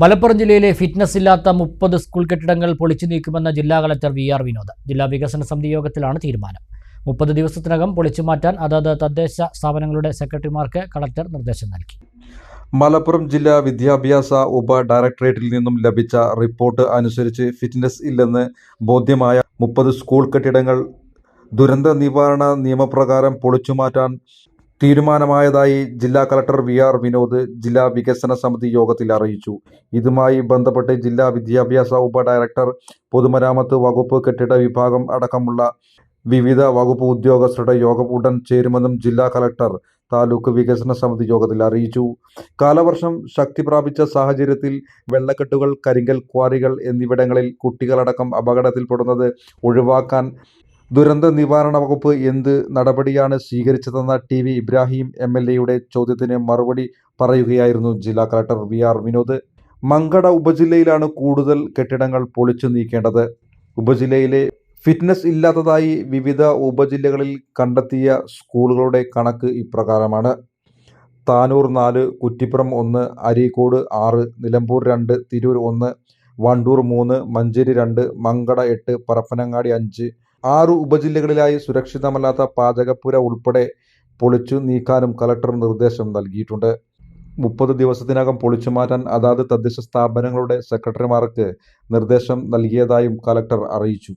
മലപ്പുറം ജില്ലയിലെ ഫിറ്റ്നസ് ഇല്ലാത്ത മുപ്പത് സ്കൂൾ കെട്ടിടങ്ങൾ പൊളിച്ചു നീക്കുമെന്ന ജില്ലാ കളക്ടർ വി ആർ വിനോദ്. ജില്ലാ വികസന സമിതി യോഗത്തിലാണ് തീരുമാനം. മുപ്പത് ദിവസത്തിനകം പൊളിച്ചു മാറ്റാൻ അതത് തദ്ദേശ സ്ഥാപനങ്ങളുടെ സെക്രട്ടറിമാർക്ക് കളക്ടർ നിർദ്ദേശം നൽകി. മലപ്പുറം ജില്ലാ വിദ്യാഭ്യാസ ഉപ ഡയറക്ടറേറ്റിൽ നിന്നും ലഭിച്ച റിപ്പോർട്ട് അനുസരിച്ച് ഫിറ്റ്നസ് ഇല്ലെന്ന് ബോധ്യമായ മുപ്പത് സ്കൂൾ കെട്ടിടങ്ങൾ ദുരന്ത നിവാരണ നിയമപ്രകാരം പൊളിച്ചുമാറ്റാൻ തീരുമാനമായതായി ജില്ലാ കളക്ടർ വി ആർ വിനോദ് ജില്ലാ വികസന സമിതി യോഗത്തിൽ അറിയിച്ചു. ഇതുമായി ബന്ധപ്പെട്ട് ജില്ലാ വിദ്യാഭ്യാസ ഉപ ഡയറക്ടർ പൊതുമരാമത്ത് വകുപ്പ് കെട്ടിട വിഭാഗം അടക്കമുള്ള വിവിധ വകുപ്പ് ഉദ്യോഗസ്ഥരുടെ യോഗം ഉടൻ ചേരുമെന്നും ജില്ലാ കളക്ടർ താലൂക്ക് വികസന സമിതി യോഗത്തിൽ അറിയിച്ചു. കാലവർഷം ശക്തി പ്രാപിച്ച സാഹചര്യത്തിൽ വെള്ളക്കെട്ടുകൾ കരിങ്കൽ ക്വാറികൾ എന്നിവിടങ്ങളിൽ കുട്ടികളടക്കം അപകടത്തിൽപ്പെടുന്നത് ഒഴിവാക്കാൻ ദുരന്ത നിവാരണ വകുപ്പ് എന്ത് നടപടിയാണ് സ്വീകരിച്ചതെന്ന T V Ibrahim M L എയുടെ ചോദ്യത്തിന് മറുപടി പറയുകയായിരുന്നു ജില്ലാ collector V R Vinod. Mankada ഉപജില്ലയിലാണ് കൂടുതൽ കെട്ടിടങ്ങൾ പൊളിച്ചു നീക്കേണ്ടത്. ഉപജില്ലയിലെ ഫിറ്റ്നസ് ഇല്ലാത്തതായി വിവിധ ഉപജില്ലകളിൽ കണ്ടെത്തിയ സ്കൂളുകളുടെ കണക്ക് ഇപ്രകാരമാണ്. താനൂർ നാല് കുറ്റിപ്പുറം ഒന്ന് അരീക്കോട് ആറ് നിലമ്പൂർ രണ്ട് തിരൂർ ഒന്ന് വണ്ടൂർ മൂന്ന് മഞ്ചേരി രണ്ട് മങ്കട എട്ട് പരപ്പനങ്ങാടി അഞ്ച് ആറ് ഉപജില്ലകളിലായി സുരക്ഷിതമല്ലാത്ത പാചകപ്പുര ഉൾപ്പെടെ പൊളിച്ചു നീക്കാനും കലക്ടർ നിർദ്ദേശം നൽകിയിട്ടുണ്ട്. മുപ്പത് ദിവസത്തിനകം പൊളിച്ചു മാറ്റാൻ അതാത് തദ്ദേശ സ്ഥാപനങ്ങളുടെ സെക്രട്ടറിമാർക്ക് നിർദ്ദേശം നൽകിയതായും കലക്ടർ അറിയിച്ചു.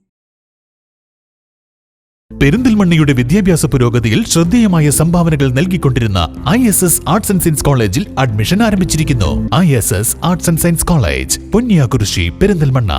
പെരിന്തൽമണ്ണയുടെ വിദ്യാഭ്യാസ പുരോഗതിയിൽ ശ്രദ്ധേയമായ സംഭാവനകൾ നൽകിക്കൊണ്ടിരുന്ന I S S arts and science കോളേജിൽ അഡ്മിഷൻ ആരംഭിച്ചിരിക്കുന്നു. I S S arts and science college Ponniyakurissi Perinthalmanna.